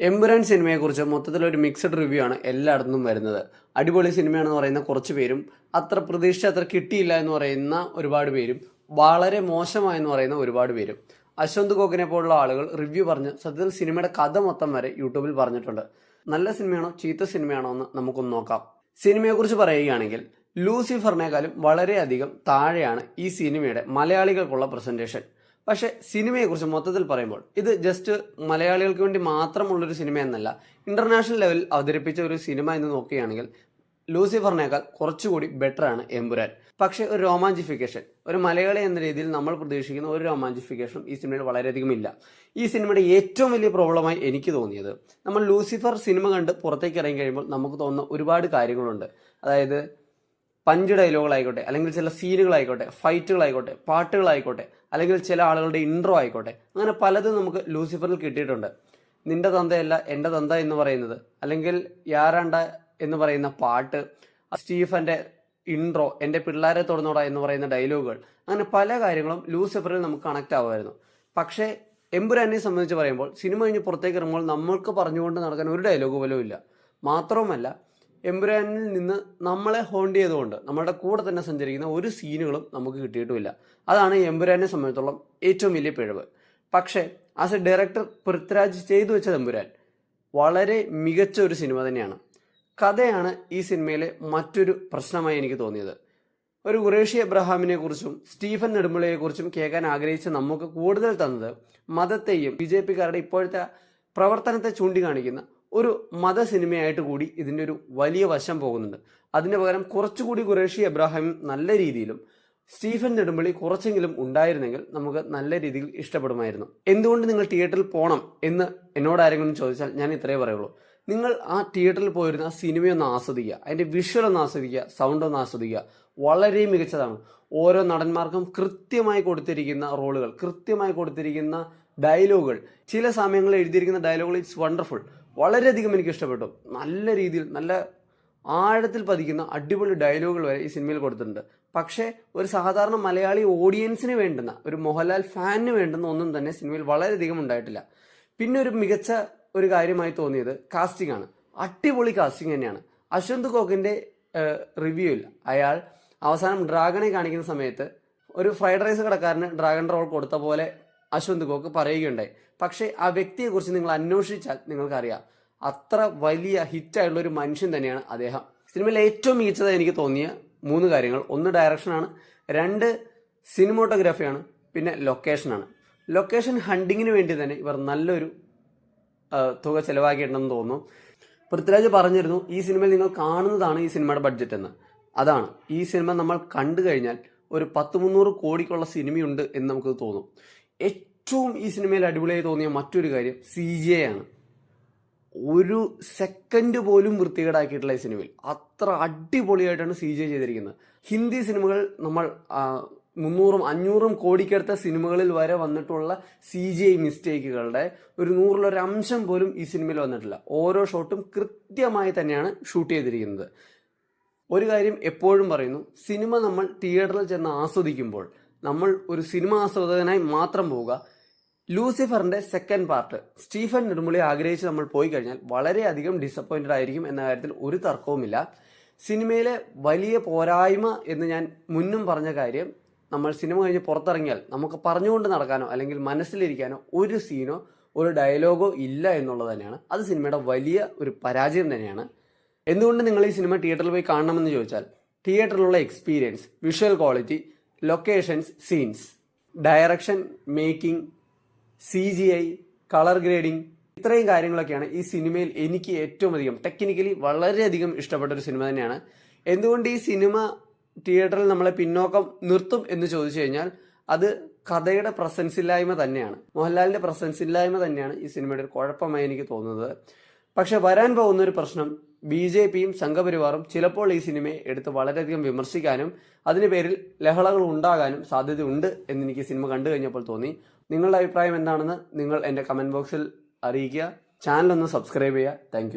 എമ്പുരാൻ സിനിമയെക്കുറിച്ച് മൊത്തത്തിലൊരു mixed review ആണ് എല്ലായിടത്തും വരുന്നത്. അടിപൊളി സിനിമയാണെന്ന് പറയുന്ന കുറച്ച് പേരും അത്ര പ്രതീക്ഷ അത്ര കിട്ടിയില്ല എന്ന് പറയുന്ന ഒരുപാട് പേരും വളരെ മോശമായെന്ന് പറയുന്ന ഒരുപാട് പേരും. അശ്വന്ത് ഗോഖിനെ പോലുള്ള ആളുകൾ റിവ്യൂ പറഞ്ഞ് സത്യത്തിൽ സിനിമയുടെ കഥ മൊത്തം വരെ യൂട്യൂബിൽ പറഞ്ഞിട്ടുണ്ട്. നല്ല സിനിമയാണോ ചീത്ത സിനിമയാണോ എന്ന് നമുക്കൊന്ന് നോക്കാം. സിനിമയെക്കുറിച്ച് പറയുകയാണെങ്കിൽ ലൂസിഫറിനേക്കാളും വളരെയധികം താഴെയാണ് ഈ സിനിമയുടെ മലയാളികൾക്കുള്ള പ്രസന്റേഷൻ പക്ഷേ സിനിമയെക്കുറിച്ച് മൊത്തത്തിൽ പറയുമ്പോൾ ഇത് ജസ്റ്റ് മലയാളികൾക്ക് വേണ്ടി മാത്രമുള്ളൊരു സിനിമ എന്നല്ല ഇന്റർനാഷണൽ ലെവലിൽ അവതരിപ്പിച്ച ഒരു സിനിമ എന്ന് നോക്കുകയാണെങ്കിൽ ലൂസിഫറിനേക്കാൾ കുറച്ചുകൂടി ബെറ്ററാണ് എമ്പുരാൻ. പക്ഷേ ഒരു റൊമാന്റിഫിക്കേഷൻ ഒരു മലയാളി എന്ന രീതിയിൽ നമ്മൾ പ്രതീക്ഷിക്കുന്ന ഒരു റൊമാന്റിഫിക്കേഷനും ഈ സിനിമയിൽ വളരെയധികം ഇല്ല. ഈ സിനിമയുടെ ഏറ്റവും വലിയ പ്രോബ്ലമായി എനിക്ക് തോന്നിയത് നമ്മൾ ലൂസിഫർ സിനിമ കണ്ട് പുറത്തേക്ക് ഇറങ്ങി കഴിയുമ്പോൾ നമുക്ക് തോന്നുന്ന ഒരുപാട് കാര്യങ്ങളുണ്ട്. അതായത് പഞ്ച് ഡയലോഗുകളായിക്കോട്ടെ അല്ലെങ്കിൽ ചില സീനുകളായിക്കോട്ടെ ഫൈറ്റുകളായിക്കോട്ടെ പാട്ടുകളായിക്കോട്ടെ അല്ലെങ്കിൽ ചില ആളുകളുടെ ഇൻട്രോ ആയിക്കോട്ടെ അങ്ങനെ പലതും നമുക്ക് ലൂസിഫറിൽ കിട്ടിയിട്ടുണ്ട്. നിന്റെ തന്തയല്ല എന്റെ തന്ത എന്ന് പറയുന്നത് അല്ലെങ്കിൽ യാരാണ്ട എന്ന് പറയുന്ന പാട്ട് സ്റ്റീഫന്റെ ഇൻട്രോ എന്റെ പിള്ളേരെ തുറന്നോടാ എന്ന് പറയുന്ന ഡയലോഗുകൾ അങ്ങനെ പല കാര്യങ്ങളും ലൂസിഫറിൽ നമുക്ക് കണക്ട് ആവുമായിരുന്നു. പക്ഷേ എമ്പുരാനെ സംബന്ധിച്ച് പറയുമ്പോൾ സിനിമ കഴിഞ്ഞ് പുറത്തേക്ക് ഇറങ്ങുമ്പോൾ നമ്മൾക്ക് പറഞ്ഞുകൊണ്ട് നടക്കാൻ ഒരു ഡയലോഗ് പോലും ഇല്ല. മാത്രവുമല്ല എമ്പുരാനിൽ നിന്ന് നമ്മളെ ഹോണ്ട് ചെയ്തുകൊണ്ട് നമ്മളുടെ കൂടെ തന്നെ സഞ്ചരിക്കുന്ന ഒരു സീനുകളും നമുക്ക് കിട്ടിയിട്ടുമില്ല. അതാണ് എംബുരാനെ സംബന്ധിച്ചോളം ഏറ്റവും വലിയ പിഴവ്. പക്ഷേ ആസ് എ ഡയറക്ടർ പൃഥ്വിരാജ് ചെയ്തു വെച്ച എമ്പുരാൻ വളരെ മികച്ച ഒരു സിനിമ തന്നെയാണ്. കഥയാണ് ഈ സിനിമയിലെ മറ്റൊരു പ്രശ്നമായി എനിക്ക് തോന്നിയത്. ഒരു ഖുറേഷി എബ്രഹാമിനെ കുറിച്ചും സ്റ്റീഫൻ നെടുമ്പുളയെക്കുറിച്ചും കേൾക്കാൻ ആഗ്രഹിച്ച നമുക്ക് കൂടുതൽ തന്നത് മതത്തെയും ബി ജെ പിക്കാരുടെ ഇപ്പോഴത്തെ പ്രവർത്തനത്തെ ചൂണ്ടിക്കാണിക്കുന്ന ഒരു മത സിനിമയായിട്ട് കൂടി ഇതിന്റെ ഒരു വലിയ വശം പോകുന്നുണ്ട്. അതിന് പകരം കുറച്ചുകൂടി ഖുറേഷി എബ്രാഹിം നല്ല രീതിയിലും സ്റ്റീഫൻ നെടുമ്പള്ളി കുറച്ചെങ്കിലും ഉണ്ടായിരുന്നെങ്കിൽ നമുക്ക് നല്ല രീതിയിൽ ഇഷ്ടപ്പെടുമായിരുന്നു. എന്തുകൊണ്ട് നിങ്ങൾ തിയേറ്ററിൽ പോകണം എന്ന് എന്നോട് ആരെങ്കിലും ചോദിച്ചാൽ ഞാൻ ഇത്രയേ പറയുള്ളൂ. നിങ്ങൾ ആ തിയേറ്ററിൽ പോയിരുന്ന ആ സിനിമയൊന്ന് ആസ്വദിക്കുക അതിന്റെ വിഷ്വൽ ഒന്ന് ആസ്വദിക്കുക സൗണ്ട് ഒന്ന് ആസ്വദിക്കുക. വളരെ മികച്ചതാണ്. ഓരോ നടന്മാർക്കും കൃത്യമായി കൊടുത്തിരിക്കുന്ന റോളുകൾ കൃത്യമായി കൊടുത്തിരിക്കുന്ന ഡയലോഗുകൾ. ചില സമയങ്ങളിൽ എഴുതിയിരിക്കുന്ന ഡയലോഗുകൾ ഇറ്റ്സ് വണ്ടർഫുൾ. വളരെയധികം എനിക്ക് ഇഷ്ടപ്പെട്ടു. നല്ല രീതിയിൽ നല്ല ആഴത്തിൽ പതിക്കുന്ന അടിപൊളി ഡയലോഗുകൾ വരെ ഈ സിനിമയിൽ കൊടുത്തിട്ടുണ്ട്. പക്ഷേ ഒരു സാധാരണ മലയാളി ഓഡിയൻസിന് വേണ്ടുന്ന ഒരു മോഹൻലാൽ ഫാനിന് വേണ്ടുന്ന ഒന്നും തന്നെ സിനിമയിൽ വളരെയധികം ഉണ്ടായിട്ടില്ല. പിന്നെ ഒരു മികച്ച ഒരു കാര്യമായി തോന്നിയത് കാസ്റ്റിംഗ് ആണ്. അടിപൊളി കാസ്റ്റിംഗ് തന്നെയാണ്. അശ്വന്ത് കോക്കിന്റെ റിവ്യൂയിൽ അയാൾ അവസാനം ഡ്രാഗണെ കാണിക്കുന്ന സമയത്ത് ഒരു ഫ്രൈഡ് റൈസ് കടക്കാരന് ഡ്രാഗൺ റോൾ കൊടുത്ത പോലെ അശ്വന്ത് ഗോക്ക് പറയുകയുണ്ടായി. പക്ഷേ ആ വ്യക്തിയെക്കുറിച്ച് നിങ്ങൾ അന്വേഷിച്ചാൽ നിങ്ങൾക്കറിയാം. അത്ര വലിയ ഹിറ്റായിട്ടുള്ള ഒരു മനുഷ്യൻ തന്നെയാണ് അദ്ദേഹം. സിനിമയിൽ ഏറ്റവും മികച്ചതായി എനിക്ക് തോന്നിയ മൂന്ന് കാര്യങ്ങൾ. ഒന്ന് ഡയറക്ഷനാണ്. രണ്ട് സിനിമോട്ടോഗ്രാഫിയാണ്. പിന്നെ ലൊക്കേഷനാണ്. ലൊക്കേഷൻ ഹണ്ടിങ്ങിന് വേണ്ടി തന്നെ ഇവർ നല്ലൊരു തുക ചെലവാക്കിയിട്ടുണ്ടെന്ന് തോന്നുന്നു. പൃഥ്വിരാജ് പറഞ്ഞിരുന്നു ഈ സിനിമയിൽ നിങ്ങൾ കാണുന്നതാണ് ഈ സിനിമയുടെ ബഡ്ജറ്റ് എന്ന്. അതാണ്. ഈ സിനിമ നമ്മൾ കണ്ടു കഴിഞ്ഞാൽ ഒരു പത്ത് മുന്നൂറ് കോടിക്കുള്ള സിനിമയുണ്ട് എന്ന് നമുക്ക് തോന്നും. ഏറ്റവും ഈ സിനിമയിൽ അടിപൊളിയായി തോന്നിയ മറ്റൊരു കാര്യം സി ജെ ആണ്. ഒരു സെക്കൻഡ് പോലും വൃത്തികേടാക്കിയിട്ടുള്ള ഈ സിനിമയിൽ. അത്ര അടിപൊളിയായിട്ടാണ് സി ജെ ചെയ്തിരിക്കുന്നത്. ഹിന്ദി സിനിമകൾ നമ്മൾ മുന്നൂറും അഞ്ഞൂറും കോടിക്കടുത്ത സിനിമകളിൽ വരെ വന്നിട്ടുള്ള സി ജി ഐ മിസ്റ്റേക്കുകളുടെ ഒരു നൂറിലൊരു അംശം പോലും ഈ സിനിമയിൽ വന്നിട്ടില്ല. ഓരോ ഷോട്ടും കൃത്യമായി തന്നെയാണ് ഷൂട്ട് ചെയ്തിരിക്കുന്നത്. ഒരു കാര്യം എപ്പോഴും പറയുന്നു സിനിമ നമ്മൾ തിയേറ്ററിൽ ചെന്ന് ആസ്വദിക്കുമ്പോൾ നമ്മൾ ഒരു സിനിമ ആസ്വാദകനായി മാത്രം പോവുക. ലൂസിഫറിന്റെ സെക്കൻഡ് പാർട്ട് സ്റ്റീഫൻ നെടുമുളി ആഗ്രഹിച്ച് നമ്മൾ പോയി കഴിഞ്ഞാൽ വളരെയധികം ഡിസപ്പോയിന്റഡ് ആയിരിക്കും എന്ന കാര്യത്തിൽ ഒരു തർക്കവുമില്ല. സിനിമയിലെ വലിയ പോരായ്മ എന്ന് ഞാൻ മുന്നും പറഞ്ഞ കാര്യം നമ്മൾ സിനിമ കഴിഞ്ഞ് പുറത്തിറങ്ങിയാൽ നമുക്ക് പറഞ്ഞുകൊണ്ട് നടക്കാനോ അല്ലെങ്കിൽ മനസ്സിലിരിക്കാനോ ഒരു സീനോ ഒരു ഡയലോഗോ ഇല്ല എന്നുള്ളത് തന്നെയാണ്. അത് സിനിമയുടെ വലിയ ഒരു പരാജയം തന്നെയാണ്. എന്തുകൊണ്ട് നിങ്ങൾ ഈ സിനിമ തിയേറ്ററിൽ പോയി കാണണമെന്ന് ചോദിച്ചാൽ തിയേറ്ററിലുള്ള experience visual quality locations scenes direction making C G I colour grading ഇത്രയും കാര്യങ്ങളൊക്കെയാണ് ഈ സിനിമയിൽ എനിക്ക് ഏറ്റവും അധികം ടെക്നിക്കലി വളരെയധികം ഇഷ്ടപ്പെട്ട ഒരു സിനിമ തന്നെയാണ്. എന്തുകൊണ്ട് ഈ സിനിമ തിയേറ്ററിൽ നമ്മളെ പിന്നോക്കം നിർത്തും എന്ന് ചോദിച്ചു കഴിഞ്ഞാൽ അത് കഥയുടെ പ്രസൻസ് ഇല്ലായ്മ തന്നെയാണ്. മോഹൻലാലിന്റെ പ്രസൻസ് ഇല്ലായ്മ തന്നെയാണ് ഈ സിനിമയുടെ ഒരു കുഴപ്പമായി എനിക്ക് തോന്നുന്നത്. പക്ഷെ വരാൻ പോകുന്ന ഒരു പ്രശ്നം ബി ജെ പിയും സംഘപരിവാറും ചിലപ്പോൾ ഈ സിനിമയെ എടുത്ത് വളരെയധികം വിമർശിക്കാനും അതിന് പേരിൽ ലഹളകൾ ഉണ്ടാകാനും സാധ്യതയുണ്ട് എന്ന് എനിക്ക് സിനിമ കണ്ടു കഴിഞ്ഞപ്പോൾ തോന്നി. നിങ്ങളുടെ അഭിപ്രായം എന്താണെന്ന് നിങ്ങൾ എന്റെ കമന്റ് ബോക്സിൽ അറിയിക്കുക. ചാനൽ ഒന്ന് സബ്സ്ക്രൈബ് ചെയ്യുക. താങ്ക്